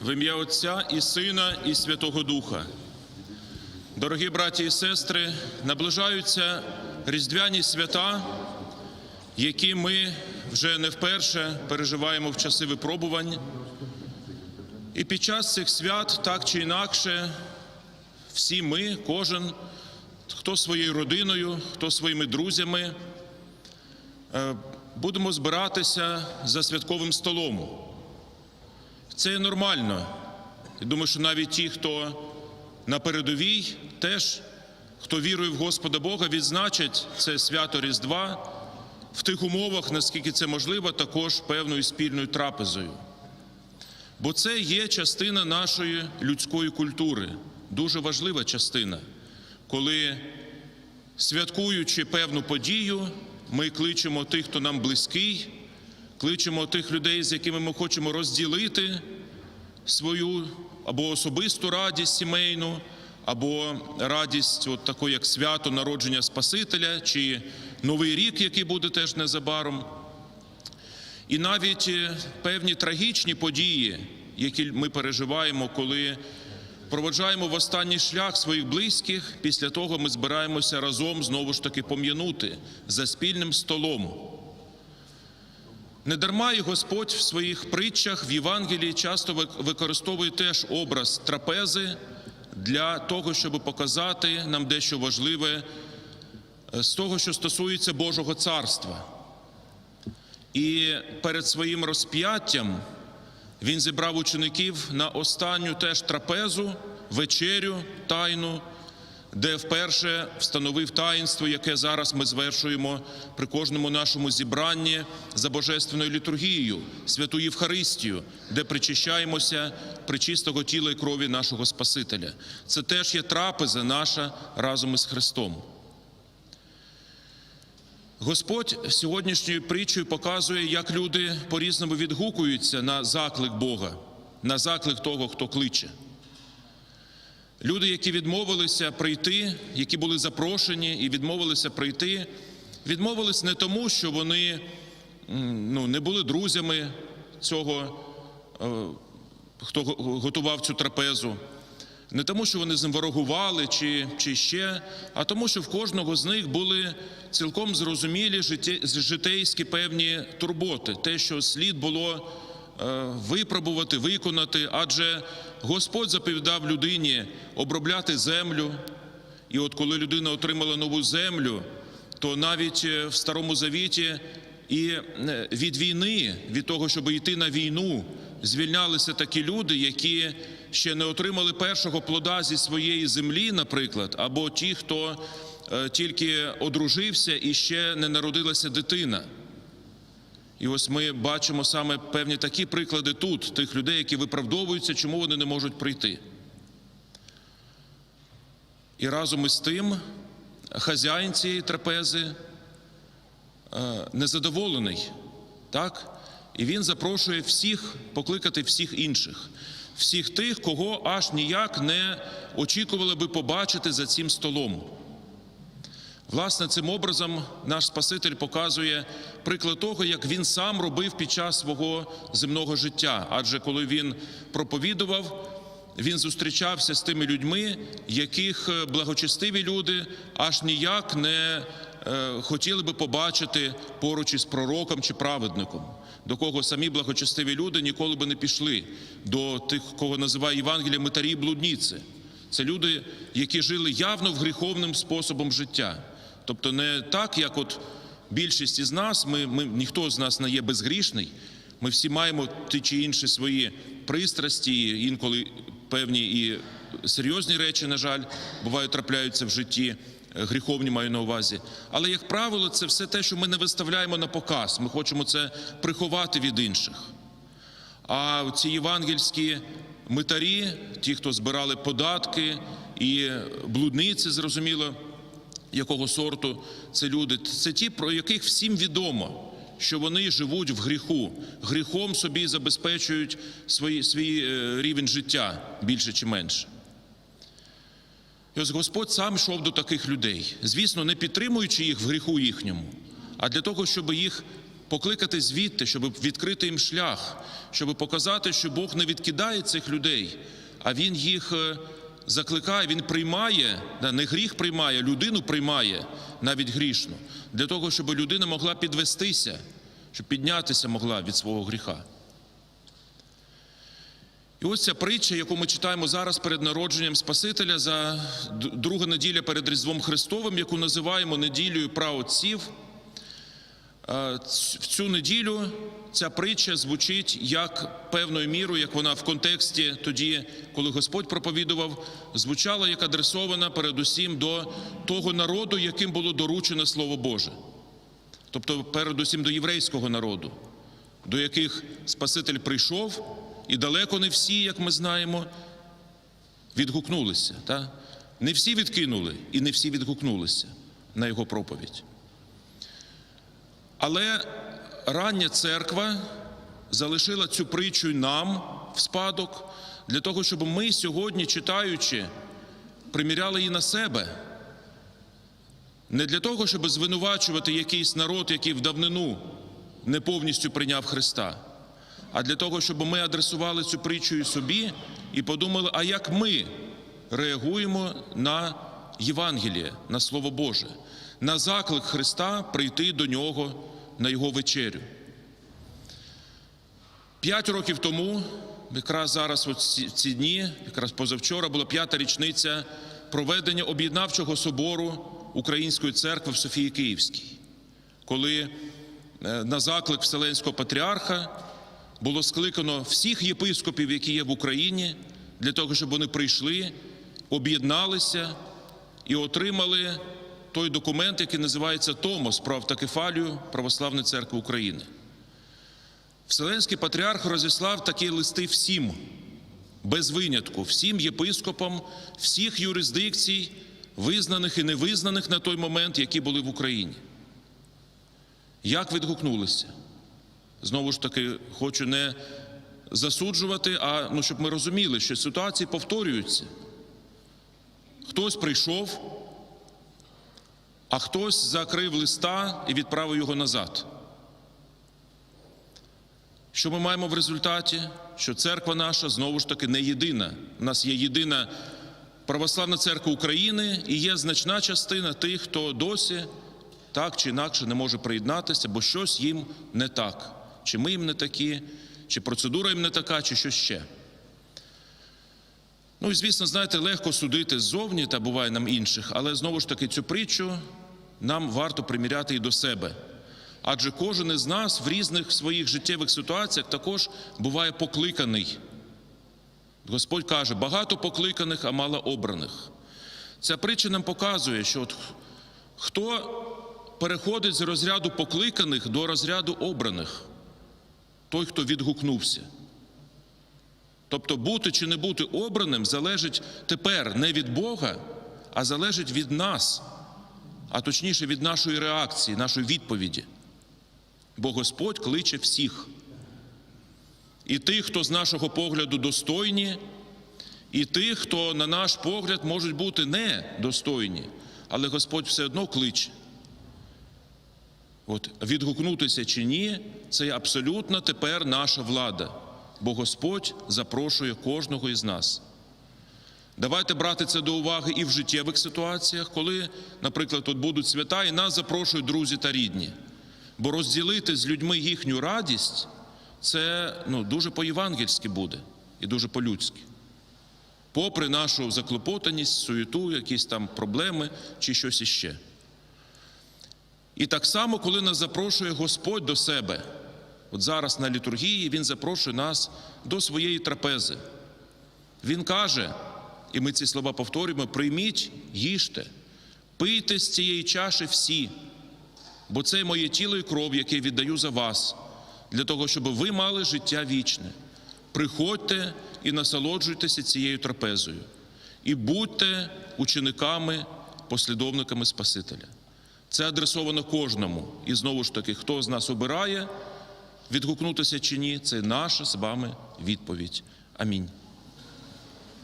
В ім'я Отця і Сина, і Святого Духа. Дорогі браті і сестри, наближаються різдвяні свята, які ми вже не вперше переживаємо в часи випробувань. І під час цих свят, так чи інакше, всі ми, кожен, хто своєю родиною, хто своїми друзями, е, будемо збиратися за святковим столом. Це нормально. Я думаю, що навіть ті, хто на передовій, теж, хто вірує в Господа Бога, відзначать це свято Різдва в тих умовах, наскільки це можливо, також певною спільною трапезою. Бо це є частина нашої людської культури, дуже важлива частина, коли, святкуючи певну подію, ми кличемо тих, хто нам близький, кличемо тих людей, з якими ми хочемо розділити свою або особисту радість сімейну, або радість, от таку, як свято народження Спасителя, чи Новий рік, який буде теж незабаром. І навіть е, певні трагічні події, які ми переживаємо, коли проводжаємо в останній шлях своїх близьких, після того ми збираємося разом знову ж таки пом'янути за спільним столом. Недарма і Господь в своїх притчах в Євангелії часто використовує теж образ трапези для того, щоб показати нам дещо важливе е, з того, що стосується Божого царства. І перед своїм розп'яттям він зібрав учеників на останню теж трапезу, вечерю тайну, де вперше встановив таїнство, яке зараз ми звершуємо при кожному нашому зібранні за божественною літургією, святу Євхаристію, де причащаємося причистого тіла і крові нашого Спасителя. Це теж є трапеза наша разом із Христом. Господь сьогоднішньою притчею показує, як люди по-різному відгукуються на заклик Бога, на заклик того, хто кличе. Люди, які відмовилися прийти, які були запрошені і відмовилися прийти, відмовились не тому, що вони ну, не були друзями цього, е, хто готував цю трапезу, не тому, що вони з ним ворогували чи, чи ще, а тому, що в кожного з них були цілком зрозумілі житейські певні турботи, те, що слід було випробувати, виконати, адже Господь заповідав людині обробляти землю. І от коли людина отримала нову землю, то навіть е, в Старому Завіті і е, від війни, від того, щоб йти на війну, звільнялися такі люди, які ще не отримали першого плода зі своєї землі, наприклад, або ті, хто е, тільки одружився і ще не народилася дитина. І ось ми бачимо саме певні такі приклади тут, тих людей, які виправдовуються, чому вони не можуть прийти. І разом із тим хазяїн цієї трапези е, незадоволений, так? І він запрошує всіх покликати всіх інших, всіх тих, кого аж ніяк не очікували би побачити за цим столом. Власне, цим образом наш Спаситель показує приклад того, як він сам робив під час свого земного життя. Адже коли він проповідував, він зустрічався з тими людьми, яких е, благочестиві люди аж ніяк не е, хотіли би побачити поруч із пророком чи праведником, до кого самі благочестиві люди ніколи би не пішли, до тих, кого називає Євангелія митарі і блудниці. Це люди, які жили явно в гріховним способом життя. Тобто не так, як от більшість із нас, ми, ми, ніхто з нас не є безгрішний. Ми всі маємо ті чи інші свої пристрасті, інколи певні і серйозні речі, на жаль, бувають трапляються в житті, е, гріховні маю на увазі. Але, як правило, це все те, що ми не виставляємо на показ. Ми хочемо це приховати від інших. А ці євангельські митарі, ті, хто збирали податки і блудниці, зрозуміло, якого сорту це люди, це ті, про яких всім відомо, що вони живуть в гріху, гріхом собі забезпечують свій, свій е, рівень життя більше чи менше. І ось Господь сам йшов до таких людей, звісно, не підтримуючи їх в гріху їхньому, а для того, щоб їх покликати звідти, щоб відкрити їм шлях, щоб показати, що Бог не відкидає цих людей, а Він їх е, закликає, Він приймає, не гріх приймає, людину приймає навіть грішну, для того, щоб людина могла підвестися, щоб піднятися могла від свого гріха. І ось ця притча, яку ми читаємо зараз перед народженням Спасителя за друга неділя перед Різдвом Христовим, яку називаємо неділею праотців. В цю неділю ця притча звучить як певною мірою, як вона в контексті тоді, коли Господь проповідував, звучала як адресована передусім до того народу, яким було доручене Слово Боже. Тобто, передусім до єврейського народу, до яких Спаситель прийшов, і далеко не всі, як ми знаємо, відгукнулися. Та? Не всі відкинули і не всі відгукнулися на його проповідь. Але рання церква залишила цю притчу нам в спадок для того, щоб ми сьогодні, читаючи, приміряли її на себе. Не для того, щоб звинувачувати якийсь народ, який в давнину не повністю прийняв Христа, а для того, щоб ми адресували цю притчу і собі і подумали, а як ми реагуємо на Євангеліє, на Слово Боже, на заклик Христа прийти до нього на Його вечерю. П'ять років тому, якраз зараз, ці, ці дні, якраз позавчора, була п'ята річниця проведення об'єднавчого собору Української церкви в Софії Київській, коли е, на заклик Вселенського патріарха було скликано всіх єпископів, які є в Україні, для того, щоб вони прийшли, об'єдналися і отримали той документ, який називається Томос про автокефалію Православної церкви України. Вселенський патріарх розіслав такі листи всім, без винятку, всім єпископам, всіх юрисдикцій, визнаних і невизнаних на той момент, які були в Україні. Як відгукнулися? Знову ж таки, хочу не засуджувати, а ну, щоб ми розуміли, що ситуації повторюються. Хтось прийшов, а хтось закрив листа і відправив його назад. Що ми маємо в результаті? Що церква наша знову ж таки не єдина. У нас є єдина православна церква України і є значна частина тих, хто досі так чи інакше не може приєднатися, бо щось їм не так. Чи ми їм не такі, чи процедура їм не така, чи що ще. Ну і звісно, знаєте, легко судити ззовні, та буває нам інших, але знову ж таки цю притчу нам варто приміряти і до себе. Адже кожен із нас в різних своїх життєвих ситуаціях також буває покликаний. Господь каже, багато покликаних, а мало обраних. Ця притча нам показує, що от хто переходить з розряду покликаних до розряду обраних, той, хто відгукнувся. Тобто бути чи не бути обраним залежить тепер не від Бога, а залежить від нас, а точніше від нашої реакції, нашої відповіді. Бо Господь кличе всіх. І тих, хто з нашого погляду достойні, і тих, хто, на наш погляд, можуть бути недостойні, але Господь все одно кличе. От відгукнутися чи ні, це абсолютно тепер наша влада, бо Господь запрошує кожного із нас. Давайте брати це до уваги і в життєвих ситуаціях, коли, наприклад, тут будуть свята, і нас запрошують друзі та рідні. Бо розділити з людьми їхню радість це ну, дуже по-євангельськи буде і дуже по-людськи. Попри нашу заклопотаність, суєту, якісь там проблеми чи щось іще. І так само, коли нас запрошує Господь до себе, от зараз на літургії Він запрошує нас до своєї трапези. Він каже, і ми ці слова повторюємо: прийміть, їжте, пийте з цієї чаші всі, бо це моє тіло і кров, яке віддаю за вас, для того, щоб ви мали життя вічне. Приходьте і насолоджуйтеся цією трапезою, і будьте учениками, послідовниками Спасителя. Це адресовано кожному. І знову ж таки, хто з нас обирає відгукнутися чи ні, це наша з вами відповідь. Амінь.